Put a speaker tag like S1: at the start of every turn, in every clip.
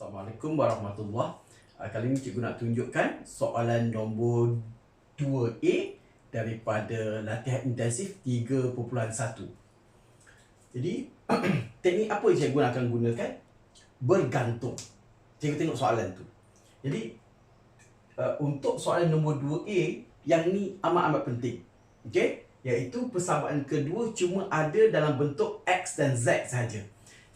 S1: Assalamualaikum warahmatullahi uh, Kali ini cikgu nak tunjukkan soalan nombor 2A daripada latihan intensif 3.1 Jadi teknik apa cikgu akan gunakan? Bergantung. Cikgu tengok soalan tu. Jadi uh, untuk soalan nombor 2A yang ni amat-amat penting. Okey, iaitu persamaan kedua cuma ada dalam bentuk X dan Z saja.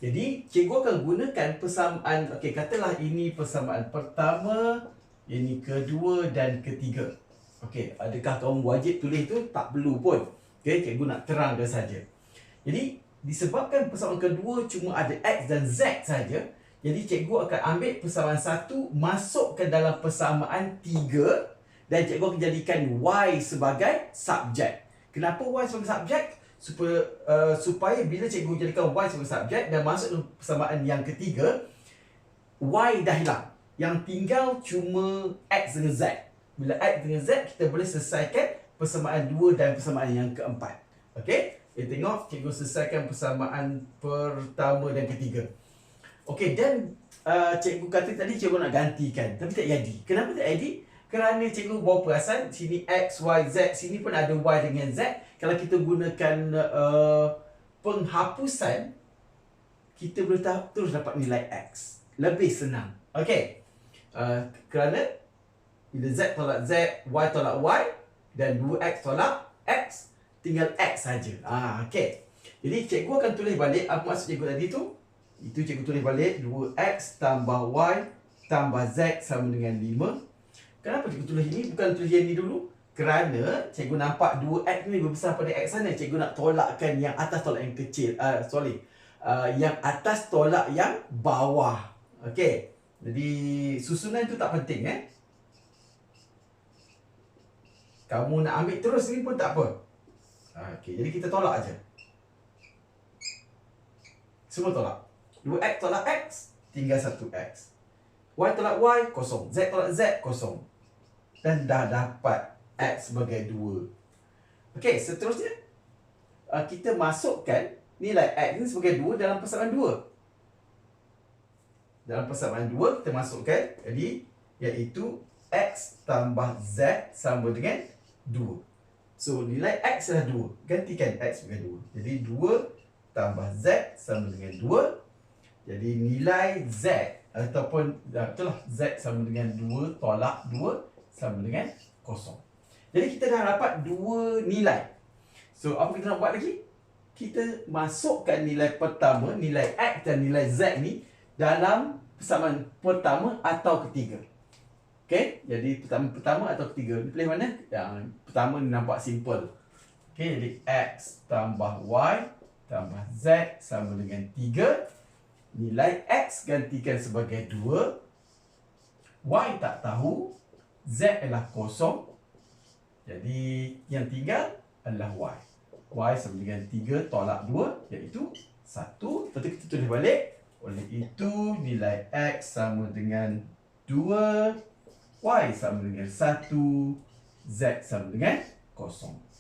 S1: Jadi, cikgu akan gunakan persamaan, okey, katalah ini persamaan pertama, ini kedua dan ketiga. Okey, adakah kamu wajib tulis tu? Tak perlu pun. Okey, cikgu nak terangkan saja. Jadi, disebabkan persamaan kedua cuma ada X dan Z saja, jadi cikgu akan ambil persamaan satu masuk ke dalam persamaan tiga dan cikgu akan jadikan Y sebagai subjek. Kenapa Y sebagai subjek? Supaya, uh, supaya bila cikgu jadikan Y sebagai subjek dan masuk ke persamaan yang ketiga, Y dah hilang. Yang tinggal cuma X dengan Z. Bila X dengan Z, kita boleh selesaikan persamaan dua dan persamaan yang keempat. Okey? Kita tengok cikgu selesaikan persamaan pertama dan ketiga. Okey, dan uh, cikgu kata tadi cikgu nak gantikan. Tapi tak jadi. Kenapa tak jadi? Kerana cikgu bawa perasan sini X, Y, Z, sini pun ada Y dengan Z. Kalau kita gunakan uh, penghapusan, kita boleh terus dapat nilai X. Lebih senang. Okey. Uh, kerana bila Z tolak Z, Y tolak Y dan 2X tolak X, tinggal X saja. Ah, okey. Jadi cikgu akan tulis balik apa maksud cikgu tadi tu? Itu cikgu tulis balik 2X tambah Y tambah Z sama dengan 5 Kenapa cikgu tulis ini? Bukan tulis yang ini dulu. Kerana cikgu nampak 2X ni lebih besar pada X sana. Cikgu nak tolakkan yang atas tolak yang kecil. Uh, sorry. Uh, yang atas tolak yang bawah. Okey. Jadi susunan itu tak penting eh. Kamu nak ambil terus ni pun tak apa. Okey, jadi kita tolak aja. Semua tolak. 2x tolak x, tinggal 1x. Y tolak y, kosong. Z tolak z, kosong dan dah dapat X sebagai 2. Okey, seterusnya uh, kita masukkan nilai X ni sebagai 2 dalam persamaan 2. Dalam persamaan 2 kita masukkan jadi iaitu X tambah Z sama dengan 2. So nilai X adalah 2. Gantikan X sebagai 2. Jadi 2 tambah Z sama dengan 2. Jadi nilai Z ataupun itulah Z sama dengan 2 tolak 2 sama dengan kosong. Jadi kita dah dapat dua nilai. So apa kita nak buat lagi? Kita masukkan nilai pertama, nilai X dan nilai Z ni dalam persamaan pertama atau ketiga. Okay, jadi pertama pertama atau ketiga. Ni pilih mana? Yang pertama ni nampak simple. Okay, jadi X tambah Y tambah Z sama dengan 3. Nilai X gantikan sebagai 2. Y tak tahu. Z adalah kosong. Jadi yang tinggal adalah Y. Y sama dengan 3 tolak 2 iaitu 1. Lepas kita tulis balik. Oleh itu nilai X sama dengan 2. Y sama dengan 1. Z sama dengan kosong.